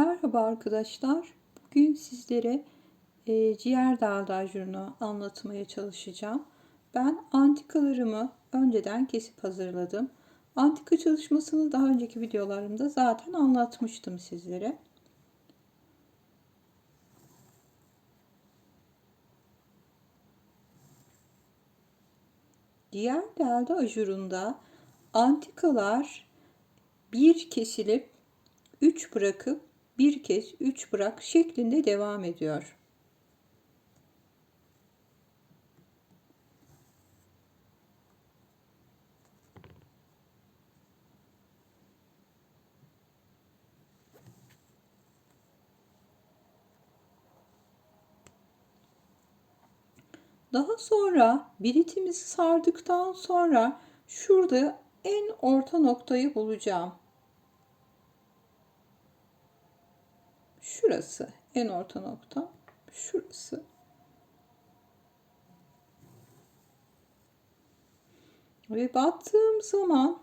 Merhaba arkadaşlar. Bugün sizlere e, ciğer daldajurunu anlatmaya çalışacağım. Ben antikalarımı önceden kesip hazırladım. Antika çalışmasını daha önceki videolarımda zaten anlatmıştım sizlere. Diğer delde ajurunda antikalar bir kesilip 3 bırakıp bir kez 3 bırak şeklinde devam ediyor. Daha sonra biritimizi sardıktan sonra şurada en orta noktayı bulacağım. Şurası en orta nokta. Şurası. Ve battığım zaman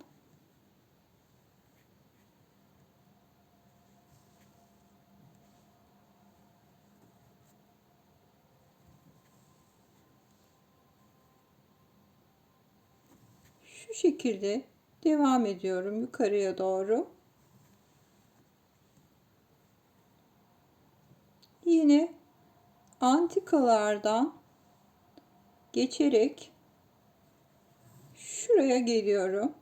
şu şekilde devam ediyorum yukarıya doğru. Yine antikalardan geçerek şuraya geliyorum.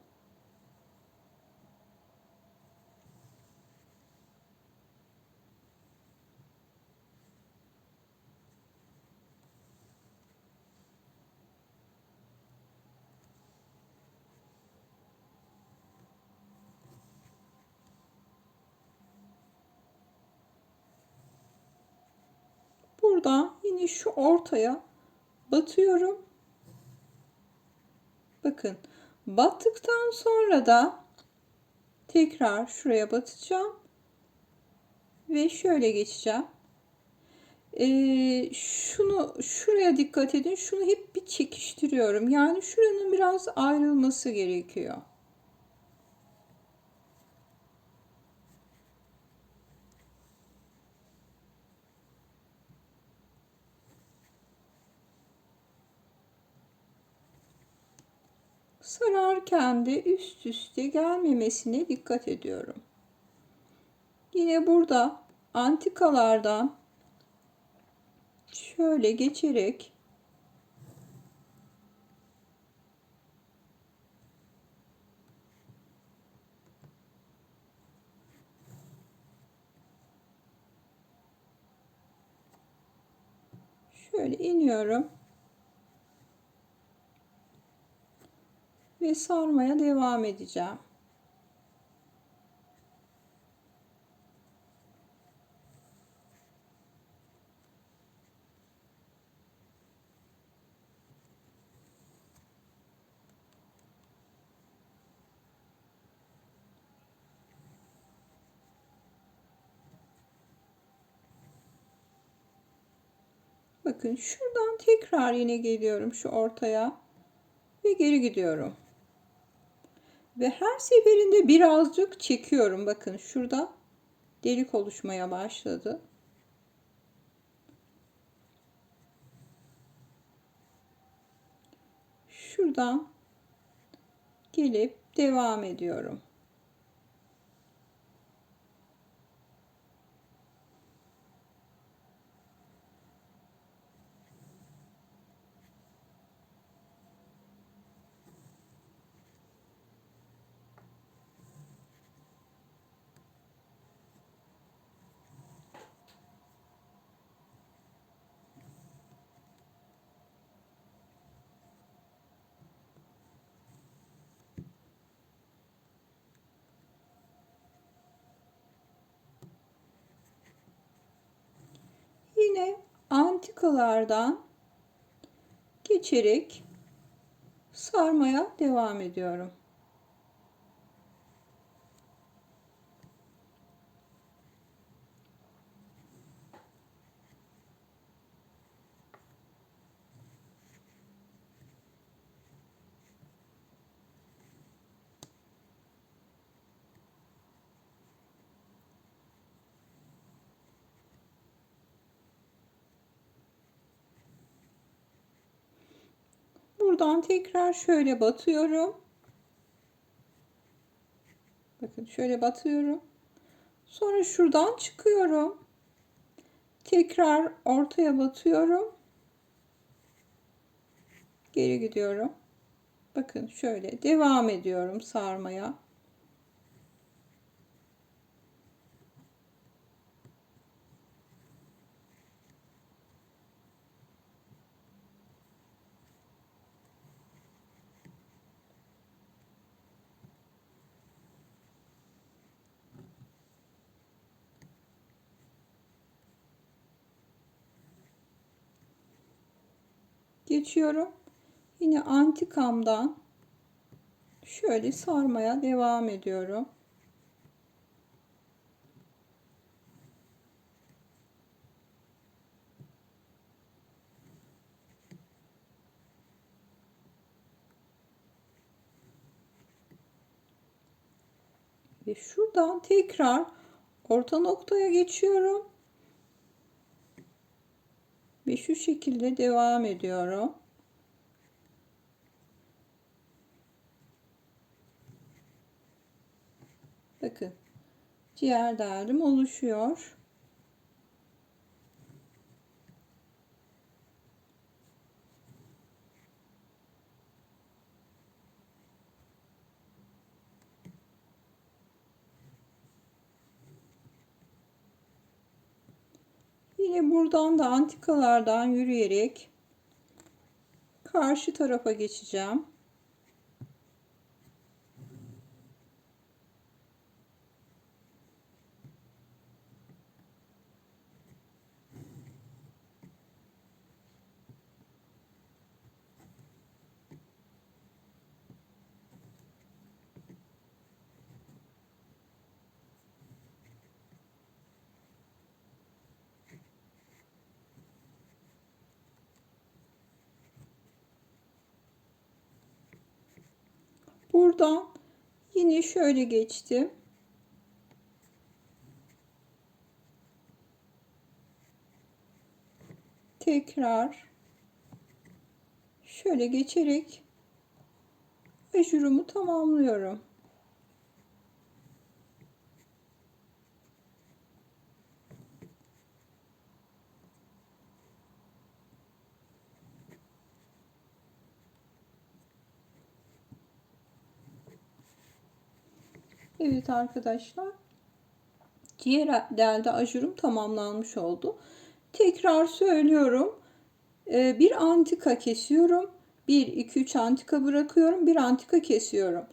Buradan yine şu ortaya batıyorum. Bakın battıktan sonra da tekrar şuraya batacağım ve şöyle geçeceğim. Ee, şunu şuraya dikkat edin. Şunu hep bir çekiştiriyorum. Yani şuranın biraz ayrılması gerekiyor. Sararken de üst üste gelmemesine dikkat ediyorum. Yine burada antikalardan şöyle geçerek şöyle iniyorum. Ve sarmaya devam edeceğim. Bakın şuradan tekrar yine geliyorum şu ortaya ve geri gidiyorum. Ve her seferinde birazcık çekiyorum. Bakın şurada delik oluşmaya başladı. Şuradan gelip devam ediyorum. Yine antikalardan geçerek sarmaya devam ediyorum. Buradan tekrar şöyle batıyorum. Bakın şöyle batıyorum. Sonra şuradan çıkıyorum. Tekrar ortaya batıyorum. Geri gidiyorum. Bakın şöyle devam ediyorum sarmaya. Geçiyorum. Yine antikamdan şöyle sarmaya devam ediyorum. Ve şuradan tekrar orta noktaya geçiyorum. Ve şu şekilde devam ediyorum. Bakın ciğer derdim oluşuyor. Yine buradan da antikalardan yürüyerek karşı tarafa geçeceğim. Buradan yine şöyle geçtim. Tekrar şöyle geçerek ajurumu tamamlıyorum. Evet arkadaşlar. Diğer delde ajurum tamamlanmış oldu. Tekrar söylüyorum. Ee, bir antika kesiyorum. 1, 2, 3 antika bırakıyorum. Bir antika kesiyorum.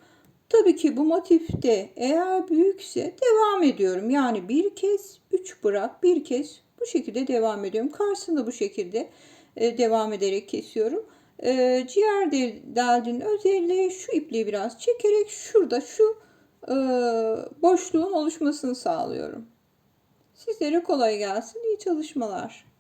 Tabii ki bu motifte eğer büyükse devam ediyorum. Yani bir kez 3 bırak, bir kez bu şekilde devam ediyorum. Karşısında bu şekilde e, devam ederek kesiyorum. E, ciğer deldinin özelliği şu ipliği biraz çekerek şurada şu e, boşluğun oluşmasını sağlıyorum. Sizlere kolay gelsin, iyi çalışmalar.